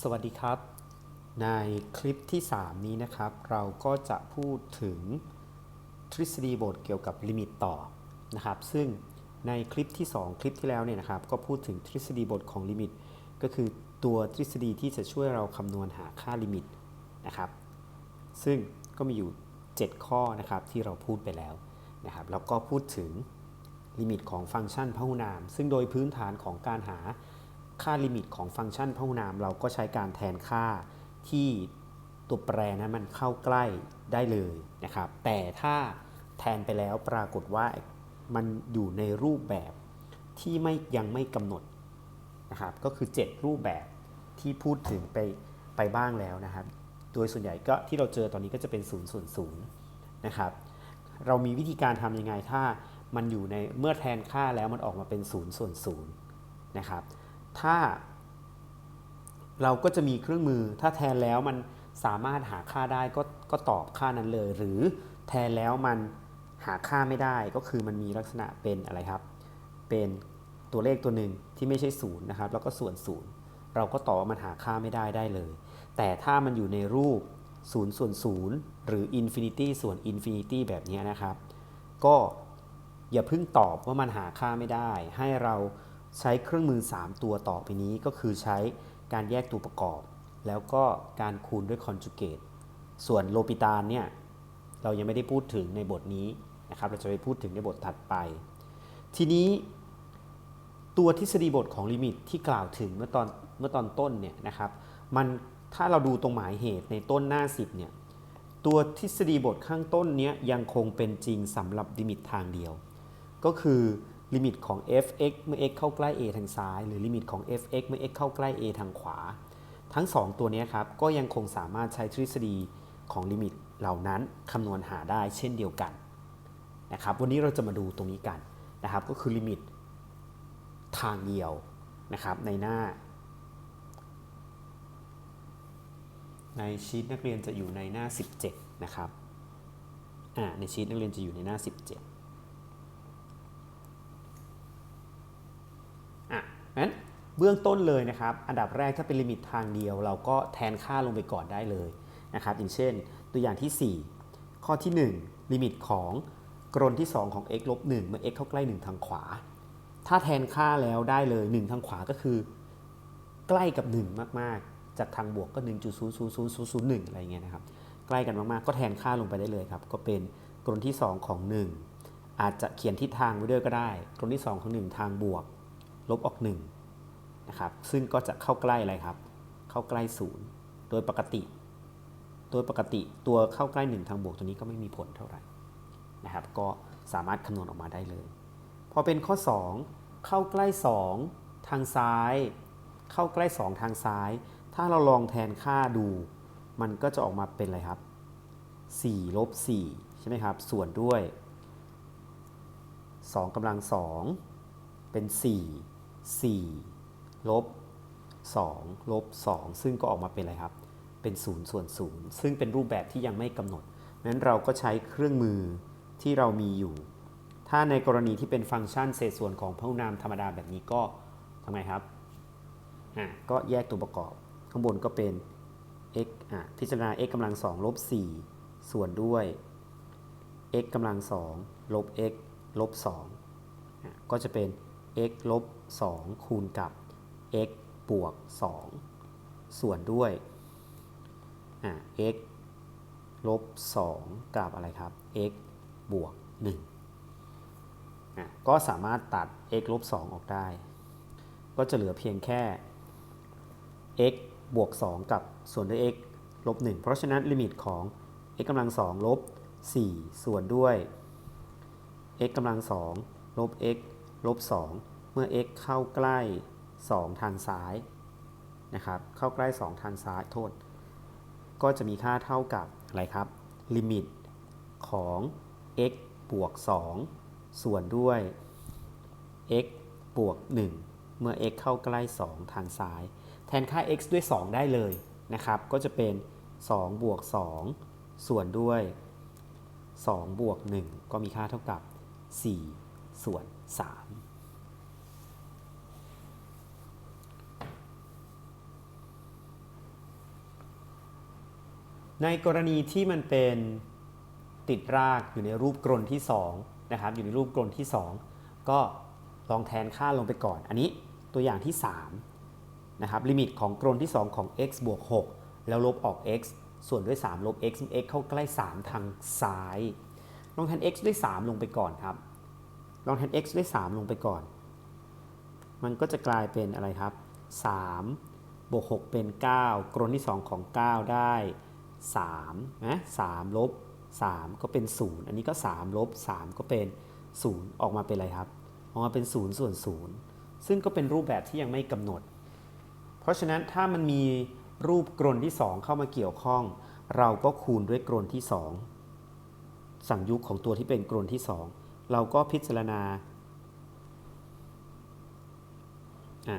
สวัสดีครับ ในคลิปที่ 3 นี้นะครับ เราก็จะพูดถึงทฤษฎีบทเกี่ยวกับลิมิตต่อนะครับ ซึ่งในคลิปที่ 2 คลิปที่แล้วเนี่ยนะครับ ก็พูดถึงทฤษฎีบทของลิมิต ก็คือตัวทฤษฎีที่จะช่วยเราคำนวณหาค่าลิมิตนะครับ ซึ่งก็มีอยู่ 7 ข้อนะครับที่เราพูดไปแล้วนะครับแล้วก็พูดถึงลิมิตของฟังก์ชันพหุนาม ซึ่งโดยพื้นฐานของการหา ค่าลิมิตของฟังก์ชันพหุนาม เราก็ใช้การแทนค่าที่ตัวแปรนั้นมันเข้าใกล้ได้เลยนะครับ แต่ถ้าแทนไปแล้วปรากฏว่ามันอยู่ในรูปแบบที่ไม่ยังไม่กำหนดนะครับ ก็คือ 7 รูปแบบที่พูดถึงไปไปบ้างแล้วนะครับ โดยส่วนใหญ่ก็ที่เราเจอตอนนี้ก็จะเป็น0ส่วน0นะครับ เรามีวิธีการทำยังไงถ้ามันอยู่ในเมื่อแทนค่าแล้วมันออกมาเป็น0ส่วน0นะครับ ถ้า เราก็จะมีเครื่องมือ ถ้าแทนแล้วมันสามารถหาค่าได้ก็ก็ตอบค่านั้นเลย หรือแทนแล้วมันหาค่าไม่ได้ก็คือมันมีลักษณะเป็นอะไรครับ เป็นตัวเลขตัวหนึ่งที่ไม่ใช่ศูนย์นะครับ แล้วก็ส่วนศูนย์เราก็ตอบว่ามันหาค่าไม่ได้ได้เลย แต่ถ้ามันอยู่ในรูป0ส่วน0หรือ infinity ส่วน infinity แบบนี้นะครับ ก็อย่าเพิ่งตอบว่ามันหาค่าไม่ได้ ให้เรา ใช้เครื่องมือ 3 ตัวต่อไปนี้ก็คือใช้การแยกตัวประกอบ แล้วก็การคูณด้วย conjugate ส่วนโลปิตานเนี่ยเรายังไม่ได้พูดถึงในบทนี้นะครับเราจะไปพูดถึงในบทถัดไป ทีนี้ตัวทฤษฎีบทของลิมิตที่กล่าวถึงเมื่อตอนเมื่อตอนต้นเนี่ยนะครับมันถ้าเราดูตรงหมายเหตุในต้นหน้า 10เนี่ยตัวทฤษฎีบทข้างต้นเนี้ยยังคงเป็นจริงสำหรับลิมิตทางเดียว ก็คือ ลิมิตของ f(x) เมื่อ x เข้าใกล้ a ทางซ้าย หรือลิมิตของ f(x) เมื่อ x เข้าใกล้ a ทางขวา ทั้ง 2 ตัวนี้ครับก็ยังคงสามารถใช้ทฤษฎีของลิมิตเหล่านั้นคำนวณหาได้เช่นเดียวกันนะครับวันนี้เราจะมาดูตรงนี้กันนะครับก็คือลิมิตทางเดียวนะครับในหน้า ในชีตนักเรียนจะอยู่ในหน้า 17 นะครับอ่าในชีตนักเรียนจะอยู่ในหน้า 17 อะ งั้นเบื้องต้นเลยนะครับ อันดับแรกถ้าเป็นลิมิตทางเดียว เราก็แทนค่าลงไปก่อนได้เลยนะครับอย่างเช่น ตัวอย่างที่ 4 ข้อที่ 1 ลิมิตของกรนที่ 2 ของ x ลบ1เมื่อ x เข้าใกล้ 1 ทางขวา ถ้าแทนค่าแล้วได้เลย 1 ทางขวาก็คือ ใกล้กับ 1 มากๆ จากทางบวกก็ 1.00001 อะไรเงี้ยนะครับ ใกล้กันมากๆ ก็แทนค่าลงไปได้เลยครับ ก็เป็นกรนที่ 2 ของ 1 อาจจะเขียนทิศทางไว้ด้วยก็ได้ กรนที่ 2 ของ 1 ทางบวก ลบออก1นะครับ ซึ่งก็จะเข้าใกล้อะไรครับ เข้าใกล้ 0 โดยปกติ โดยปกติตัวเข้าใกล้ 1 ทางบวกตัวนี้ก็ไม่มีผลเท่าไหร่นะครับ ก็สามารถคำนวณออกมาได้เลย พอเป็นข้อ 2 เข้าใกล้ 2 ทางซ้าย เข้าใกล้ 2 ทางซ้าย ถ้าเราลองแทนค่าดู มันก็จะออกมาเป็นอะไรครับ4ลบ4ใช่ไหมครับ ส่วนด้วย2กำลัง 2 เป็น 4 4ลบ2ลบ2ซึ่งก็ออกมาเป็นอะไรครับ เป็น 0 ส่วน 0 ซึ่งเป็นรูปแบบที่ยังไม่กำหนดนั้นเราก็ใช้เครื่องมือที่เรามีอยู่ ถ้าในกรณีที่เป็นฟังก์ชันเศษส่วนของพหุนามธรรมดาแบบนี้ก็ทำไงครับอะก็แยกตัวประกอบ ข้างบนก็เป็น x อะพิจารณา x กำลัง2ลบ4ส่วนด้วย x กำลัง2ลบ x ลบ2อะก็จะเป็น x ลบ 2 คูณกับ x บวก 2 ส่วนด้วย x ลบ 2 กับอะไรครับ x บวก1อะก็สามารถตัด x ลบ 2 ออกได้ ก็จะเหลือเพียงแค่ x บวก 2 กับส่วนด้วย x ลบ 1 เพราะฉะนั้นลิมิตของ x กำลัง 2 ลบ 4 ส่วนด้วย x กำลัง 2 ลบ x ลบ2เมื่อ x เข้าใกล้ 2 ทางซ้ายนะครับ เข้าใกล้ 2 ทางซ้ายโทษ ก็จะมีค่าเท่ากับอะไรครับ ลิมิตของ x บวก 2 ส่วนด้วย x บวก 1 เมื่อ x เข้าใกล้ 2 ทางซ้าย แทนค่า x ด้วย 2 ได้เลยนะครับ ก็จะเป็น 2 บวก 2 ส่วนด้วย 2 บวก 1 ก็มีค่าเท่ากับ 4 ส่วน 3 ในกรณีที่มันเป็นติดรากอยู่ในรูปกรนที่2นะครับอยู่ในรูปกรนที่ 2 ก็ลองแทนค่าลงไปก่อน อันนี้ตัวอย่างที่ 3 นะครับ ลิมิตของกรนที่ 2 ของ x บวก 6 แล้วลบออก x ส่วนด้วย 3 ลบ x x เข้าใกล้ 3 ทางซ้าย ลองแทน x ด้วย 3 ลงไปก่อนครับ ลองแทน x ด้วย 3 ลงไปก่อน มันก็จะกลายเป็นอะไรครับ 3 บวก 6 เป็น 9 กรนที่ 2 ของ 9 ได้3นะ3ลบ 3 ก็เป็น 0 อันนี้ก็ 3 ลบ 3 ก็เป็น 0 ออกมาเป็นอะไรครับ ออกมาเป็น 0 ส่วน 0 ซึ่งก็เป็นรูปแบบที่ยังไม่กำหนด เพราะฉะนั้นถ้ามันมีรูปกรนที่ 2 เข้ามาเกี่ยวข้อง เราก็คูณด้วยกรนที่ 2 สั่งยุคของตัวที่เป็นกรนที่ 2 เราก็พิจารณาอ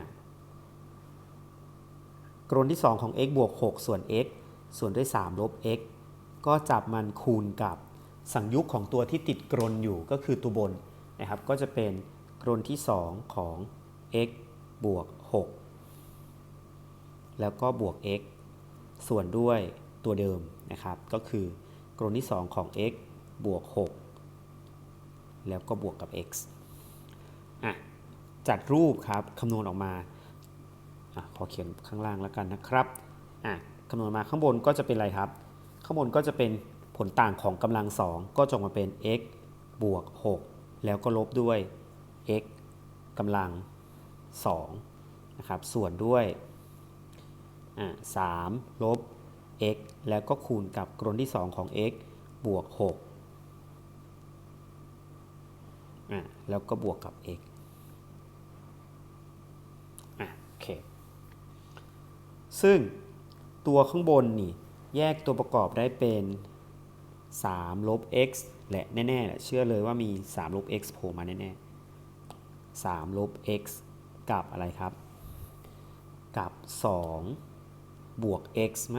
กรนที่ 2 ของ x บวก 6 ส่วน x ส่วนด้วย 3 ลบ x ก็จับมันคูณกับสังยุคของตัวที่ติดกรนอยู่ก็คือตัวบนนะครับ ก็จะเป็นกรนที่ 2 ของ x บวก 6 แล้วก็บวก x ส่วนด้วยตัวเดิมนะครับ ก็คือกรนที่ 2 ของ x บวก 6 แล้วก็บวกกับ x อะจัดรูปครับคำนวณออกมาอะขอเขียนข้างล่างแล้วกันนะครับอะคำนวณมาข้างบนก็จะเป็นอะไรครับ ข้างบนก็จะเป็นผลต่างของกำลัง 2 ก็จงมาเป็น x บวก 6 แล้วก็ลบด้วย x กำลัง2นะครับส่วนด้วยอะ3ลบ x แล้วก็คูณกับกรนที่ 2 ของ x บวก 6 อะแล้วก็บวกกับ x อะโอเค ซึ่งตัวข้างบนนี่แยกตัวประกอบได้เป็น 3 ลบ x และแน่ๆแหละเชื่อเลยว่ามี 3 ลบ x โผล่มาแน่ๆ3ลบ x กับอะไรครับ กับ 2 บวก x ไห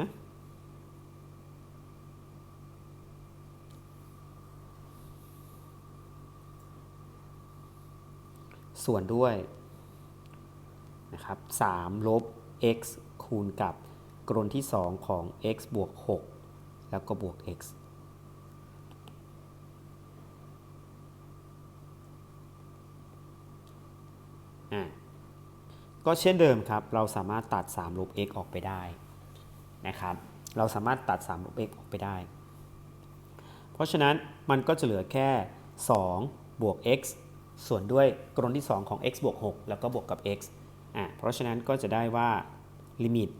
ส่วนด้วยนะครับ3ลบ x คูณกับกรนที่ 2 ของ x บวก 6 แล้วก็บวก x ก็เช่นเดิมครับ เราสามารถตัด3ลบ x ออกไปได้นะครับ เราสามารถตัด3ลบ x ออกไปได้ เพราะฉะนั้นมันก็จะเหลือแค่ 2 บวก x ส่วนด้วยกรนที่ 2 ของ x บวก 6 แล้วก็บวกกับ x อะเพราะฉะนั้นก็จะได้ว่าลิมิต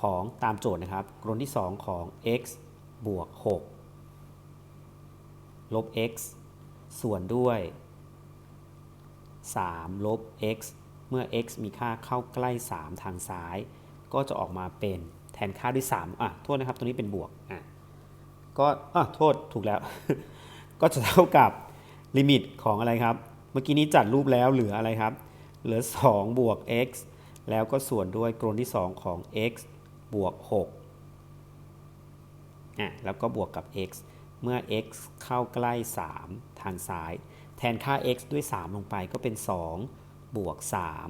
ของตามโจทย์นะครับกรนที่ 2 ของ x บวก 6 ลบ x ส่วนด้วย 3 ลบ x เมื่อ x มีค่าเข้าใกล้ 3 ทางซ้าย ก็จะออกมาเป็นแทนค่าด้วย 3 อะ โทษนะครับตัวนี้เป็นบวก อะ ก็ อะ โทษ ถูกแล้ว ก็จะเท่ากับ ลิมิตของอะไรครับ เมื่อกี้นี้จัดรูปแล้วเหลืออะไรครับ เหลือ 2 บวก x แล้วก็ส่วนด้วยกรนที่ 2 ของ x บวก6อะแล้วก็บวกกับ x เมื่อ x เข้าใกล้ 3 ทางซ้าย แทนค่า x ด้วย 3 ลงไปก็เป็น 2 บวก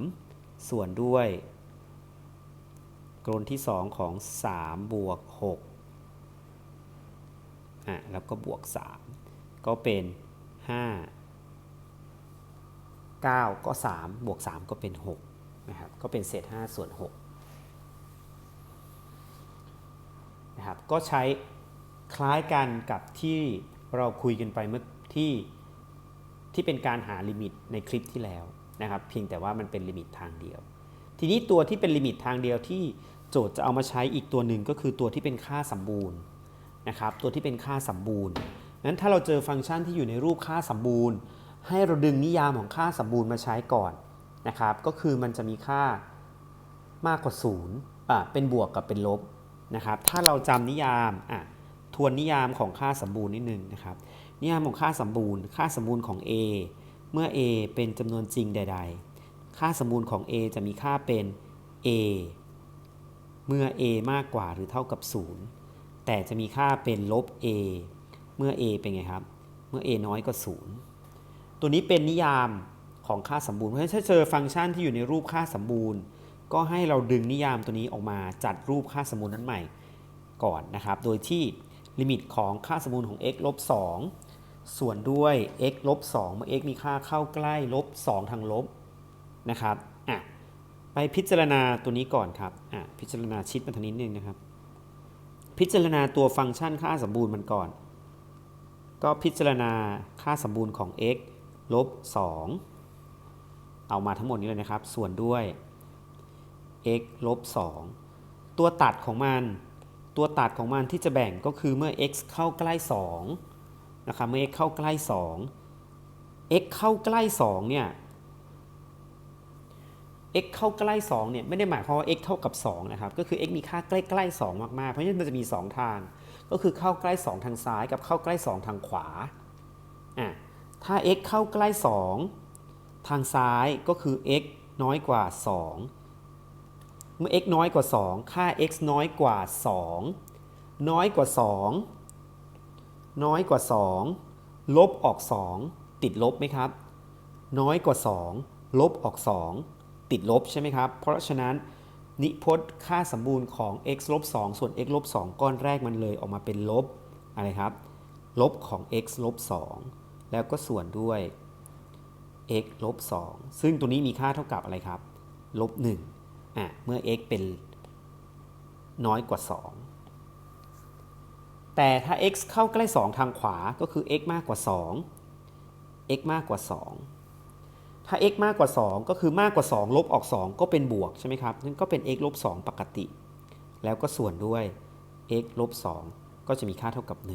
3 ส่วนด้วยกรนที่ 2 ของ 3 บวก6อะแล้วก็บวก 3 ก็เป็น 5 9 ก็ 3 บวก 3 ก็เป็น 6 นะครับ ก็เป็นเศษ 5 ส่วน6นะครับ ก็ใช้คล้ายกันกับที่เราคุยกันไปเมื่อที่ที่เป็นการหาลิมิตในคลิปที่แล้วนะครับ เพียงแต่ว่ามันเป็นลิมิตทางเดียว ทีนี้ตัวที่เป็นลิมิตทางเดียวที่โจทย์จะเอามาใช้อีกตัวหนึ่งก็คือตัวที่เป็นค่าสมบูรณ์นะครับ ตัวที่เป็นค่าสมบูรณ์ นั้นถ้าเราเจอฟังก์ชันที่อยู่ในรูปค่าสมบูรณ์ ให้เราดึงนิยามของค่าสมบูรณ์มาใช้ก่อนนะครับก็คือมันจะมีค่ามากกว่า0อะเป็นบวกกับเป็นลบนะครับถ้าเราจำนิยามอะทวนนิยามของค่าสมบูรณ์นิดนึงนะครับนิยามของค่าสมบูรณ์ ค่าสมบูรณ์ของ a เมื่อ a เป็นจำนวนจริงใด ๆ ค่าสมบูรณ์ของ a จะมีค่าเป็น a เมื่อ a มากกว่าหรือเท่ากับ 0 แต่จะมีค่าเป็นลบ a มื่อ a เป็นไงครับ เมื่อ a น้อยกว่า0ตัวนี้เป็นนิยามของค่าสมบูรณ์ เพราะฉะนั้นถ้าเจอฟังก์ชันที่อยู่ในรูปค่าสมบูรณ์ ก็ให้เราดึงนิยามตัวนี้ออกมาจัดรูปค่าสมบูรณ์นั้นใหม่ก่อนนะครับ โดยที่ลิมิตของค่าสมบูรณ์ของ x ลบ2ส่วนด้วย x ลบ2เมื่อ x มีค่าเข้าใกล้ลบ2ทางลบนะครับอะไปพิจารณาตัวนี้ก่อนครับอะพิจารณาชิดมาทางนี้นิดนึงนะครับ พิจารณาตัวฟังก์ชันค่าสมบูรณ์มันก่อน ก็พิจารณาค่าสมบูรณ์ของ x ลบ 2 เอามาทั้งหมดนี้เลยนะครับ ส่วนด้วย x ลบ 2 ตัวตัดของมัน ตัวตัดของมันที่จะแบ่งก็คือเมื่อ x เข้าใกล้ 2 นะครับ เมื่อ x เข้าใกล้ 2 x เข้าใกล้ 2 เนี่ย x เข้าใกล้ 2 เนี่ย ไม่ได้หมายความว่า x เท่ากับ 2 นะครับ ก็คือ x มีค่าใกล้ๆ2มากๆ เพราะฉะนั้นมันจะมี 2 ทาง ก็คือเข้าใกล้ 2 ทางซ้ายกับเข้าใกล้ 2 ทางขวาอะถ้า x เข้าใกล้ 2 ทางซ้ายก็คือ x น้อยกว่า 2 เมื่อ x น้อยกว่า 2 ค่า x น้อยกว่า 2 น้อยกว่า 2 น้อยกว่า 2 ลบออก 2 ติดลบไหมครับ น้อยกว่า 2 ลบออก 2 ติดลบใช่ไหมครับ เพราะฉะนั้น นิพจน์ค่าสมบูรณ์ของ x ลบ2ส่วน x ลบ2ก้อนแรกมันเลยออกมาเป็นลบอะไรครับ ลบของ x ลบ2แล้วก็ส่วนด้วย x ลบ2ซึ่งตัวนี้มีค่าเท่ากับอะไรครับ ลบ1อะ เมื่อ x เป็นน้อยกว่า 2 แต่ถ้า x เข้าใกล้ 2 ทางขวาก็คือ x มากกว่า 2 x มากกว่า 2 ถ้า x มากกว่า 2 ก็คือมากกว่า 2 ลบออก 2 ก็เป็นบวกใช่ไหมครับนั่นก็เป็น x ลบ2ปกติ แล้วก็ส่วนด้วย x ลบ2ก็จะมีค่าเท่ากับ 1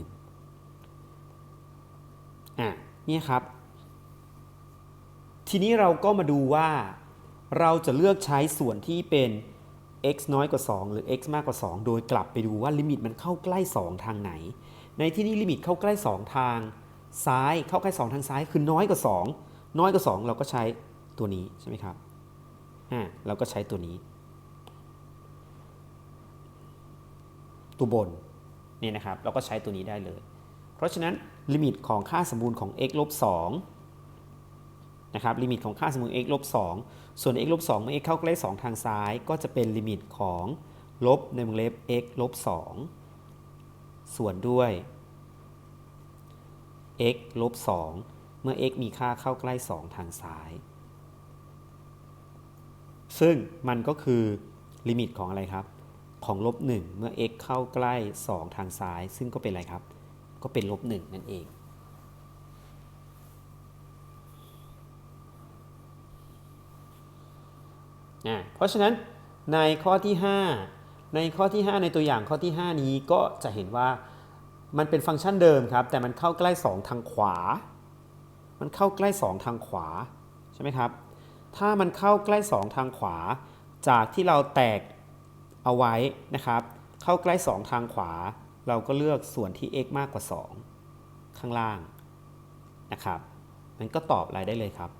อะเนี่ยครับ ทีนี้เราก็มาดูว่าเราจะเลือกใช้ส่วนที่เป็น x น้อยกว่า 2 หรือ x มากกว่า 2 โดยกลับไปดูว่าลิมิตมันเข้าใกล้ 2 ทางไหน ในที่นี้ลิมิตเข้าใกล้ 2 ทางซ้าย เข้าใกล้ 2 ทางซ้ายคือน้อยกว่า 2 น้อยกว่า2เราก็ใช้ตัวนี้ใช่ไหมครับอ่าเราก็ใช้ตัวนี้ ตัวบนนี่นะครับเราก็ใช้ตัวนี้ได้เลย เพราะฉะนั้นลิมิตของค่าสมบูรณ์ของ x ลบ2นะครับลิมิตของค่าสมบูรณ์ x ลบ2ส่วน x ลบ2เมื่อ x เข้าใกล้ 2 ทางซ้าย ก็จะเป็นลิมิตของลบในวงเล็บ x ลบ2ส่วนด้วย x ลบ2 มื่อ x มีค่าเข้าใกล้ 2 ทางซ้าย ซึ่งมันก็คือลิมิตของอะไรครับ ของลบ1เมื่อ x เข้าใกล้ 2 ทางซ้าย ซึ่งก็เป็นอะไรครับ ก็เป็นลบ1นั่นเองนะเพราะฉะนั้นในข้อที่ 5 ในข้อที่ 5 ในตัวอย่างข้อที่ 5 นี้ก็จะเห็นว่ามันเป็นฟังก์ชันเดิมครับ แต่มันเข้าใกล้ 2 ทางขวา มันเข้าใกล้ 2 ทางขวาใช่ไหมครับ ถ้ามันเข้าใกล้ 2 ทางขวา จากที่เราแตกเอาไว้นะครับ เข้าใกล้ 2 ทางขวา เราก็เลือกส่วนที่ x มากกว่า 2 ข้างล่างนะครับ มันก็ตอบอะไรได้เลยครับ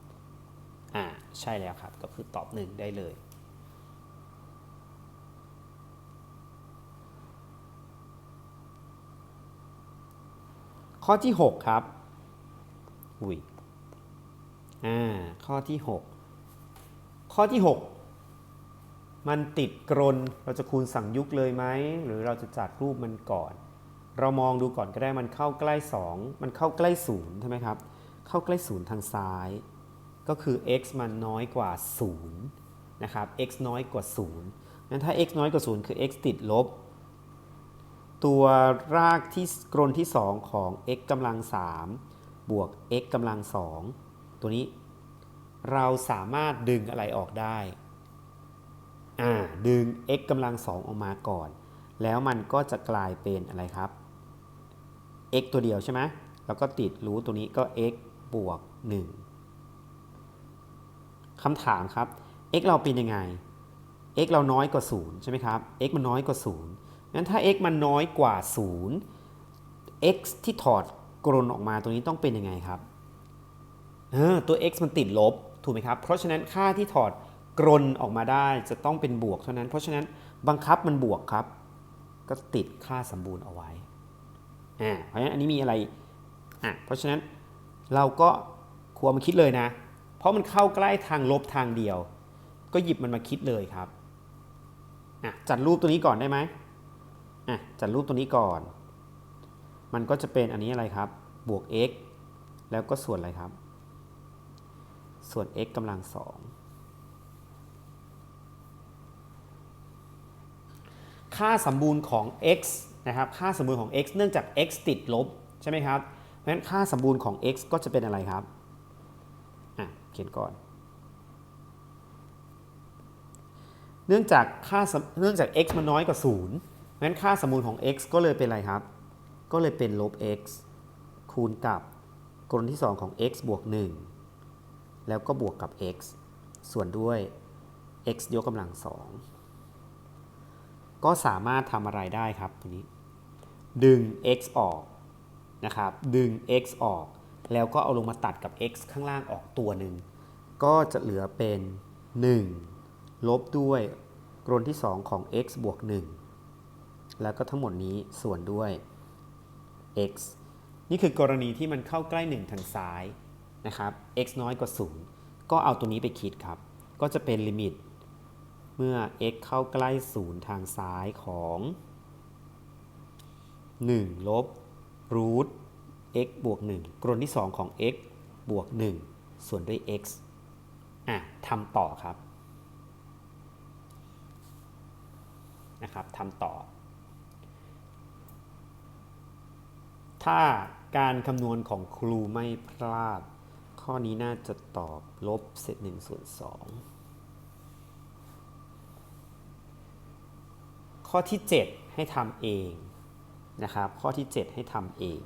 อ่า ใช่แล้วครับ ก็คือตอบ 1 ได้เลยข้อที่ 6 ครับ อุ้ยอ่าข้อที่ 6 ข้อที่ 6 มันติดกรนเราจะคูณสั่งยุกเลยไหม หรือเราจะจัดรูปมันก่อน เรามองดูก่อนก็ได้มันเข้าใกล้ 2 มันเข้าใกล้0ใช่ไหมครับ เข้าใกล้0ทางซ้าย ก็คือ x มันน้อยกว่า0นะครับ x น้อยกว่า0นั้นถ้า x น้อยกว่า0คือ x ติดลบ ตัวรากที่กรนที่ 2 ของ x กำลัง3 บวก x กำลัง2ตัวนี้เราสามารถดึงอะไรออกได้ อ่า ดึง x กำลัง2องออกมาก่อน แล้วมันก็จะกลายเป็นอะไรครับ x ตัวเดียวใช่ไหมแล้วก็ติดรู้ตัวนี้ก็ x บวก 1คำถามครับ x เราเป็นยังไง x เราน้อยกว่า 0 ใช่ไหมครับ x มันน้อยกว่า 0 งั้นถ้า x มันน้อยกว่า 0 x ที่ถอด กรนออกมาตัวนี้ต้องเป็นยังไงครับเออตัว x มันติดลบถูกไหมครับ เพราะฉะนั้นค่าที่ถอดกรนออกมาได้จะต้องเป็นบวกเท่านั้น เพราะฉะนั้นบังคับมันบวกครับ ก็ติดค่าสมบูรณ์เอาไว้อ่าเพราะฉะนั้นอันนี้มีอะไรอะเพราะฉะนั้นเราก็ควรมาคิดเลยนะ เพราะมันเข้าใกล้ทางลบทางเดียว ก็หยิบมันมาคิดเลยครับอะจัดรูปตัวนี้ก่อนได้ไหมอะจัดรูปตัวนี้ก่อน มันก็จะเป็นอันนี้อะไรครับ บวก x แล้วก็ส่วนอะไรครับ ส่วน x กำลังสองค่าสมบูรณ์ของ x นะครับ ค่าสมบูรณ์ของ x เนื่องจาก x ติดลบใช่ไหมครับ เพราะฉะนั้นค่าสมบูรณ์ของ x ก็จะเป็นอะไรครับ อะ เขียนก่อน เนื่องจากค่า เนื่องจาก x มันน้อยกว่า0เพราะฉะนั้นค่าสมบูรณ์ของ x ก็เลยเป็นอะไรครับ ก็เลยเป็นลบ x คูณกับกรณที่ 2 ของ x บวก 1 แล้วก็บวกกับ x ส่วนด้วย x ยกกำลัง 2 ก็สามารถทำอะไรได้ครับตัวนี้ ดึง x ออกนะครับ ดึง x ออก แล้วก็เอาลงมาตัดกับ x ข้างล่างออกตัวหนึ่ง ก็จะเหลือเป็น 1 ลบด้วยกรณที่ 2 ของ x บวก 1 แล้วก็ทั้งหมดนี้ส่วนด้วย x นี่คือกรณีที่มันเข้าใกล้ 1 ทางซ้ายนะครับ x น้อยกว่า 0 ก็เอาตัวนี้ไปคิดครับ ก็จะเป็นลิมิต เมื่อ x เข้าใกล้ 0 ทางซ้ายของ 1 ลบรูท x บวก 1 กรณีที่ 2 ของ x บวก 1 ส่วนด้วย x อะทำต่อครับ นะครับทำต่อ ถ้าการคำนวณของครูไม่พลาด ข้อนี้น่าจะตอบลบเศษหนึ่งส่วนสองข้อที่ 7 ให้ทำเองนะครับ ข้อที่ 7 ให้ทำเอง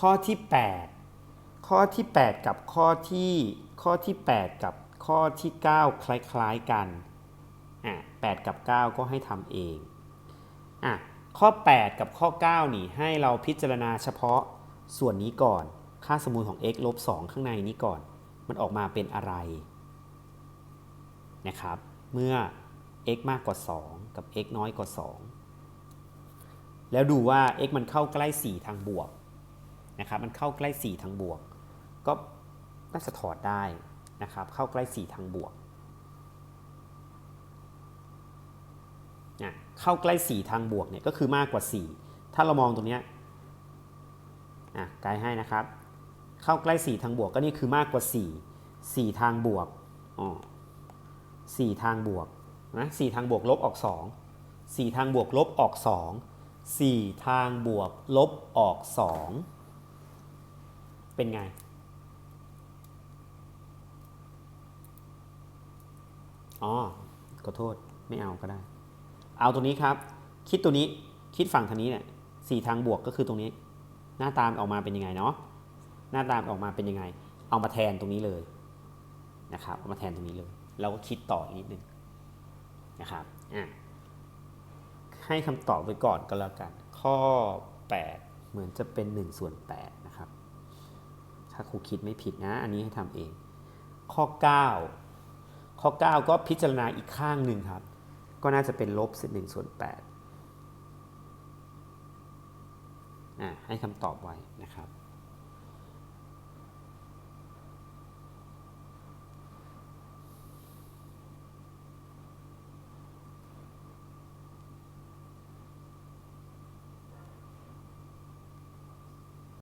ข้อที่ 8 ข้อที่ 8 กับข้อที่ ข้อที่ 8 กับข้อที่ 9 คล้าย ๆ กัน อะ8กับ 9 ก็ให้ทำเองอะข้อ 8 กับข้อ 9 นี่ให้เราพิจารณาเฉพาะส่วนนี้ก่อน ค่าสมมูลของ x ลบ2ข้างในนี้ก่อน มันออกมาเป็นอะไรนะครับ เมื่อ x มากกว่า 2 กับ x น้อยกว่า 2 แล้วดูว่า x มันเข้าใกล้ 4 ทางบวกนะครับมันเข้าใกล้ 4 ทางบวก ก็น่าจะถอดได้นะครับเข้าใกล้ 4 ทางบวกนะ เข้าใกล้ 4 ทางบวกเนี่ยก็คือมากกว่า 4 ถ้าเรามองตรงนี้อะไกด์ให้นะครับ เข้าใกล้ 4 ทางบวกก็นี่คือมากกว่า 4 4 ทางบวกอ๋อ4ทางบวกนะ4ทางบวกลบออก 2 4 ทางบวกลบออก 2 4 ทางบวกลบออก 2 เป็นไงอ๋อขอโทษ ไม่เอาก็ได้ เอาตัวนี้ครับ คิดตัวนี้คิดฝั่งทางนี้เนี่ยสี่ทางบวกก็คือตรงนี้ หน้าตามออกมาเป็นยังไงเนาะหน้าตามออกมาเป็นยังไง เอามาแทนตรงนี้เลยนะครับเอามาแทนตรงนี้เลย เราก็คิดต่ออีกนิดนึงนะครับอะให้คำตอบไว้ก่อนก็แล้วกัน ข้อ 8 เหมือนจะเป็น1ส่วน8นะครับถ้าครูคิดไม่ผิดนะ อันนี้ให้ทำเอง ข้อ 9 ข้อ 9 ก็พิจารณาอีกข้างหนึ่งครับ ก็น่าจะเป็นลบเศษหนึ่งส่วน8อ่าให้คำตอบไว้นะครับ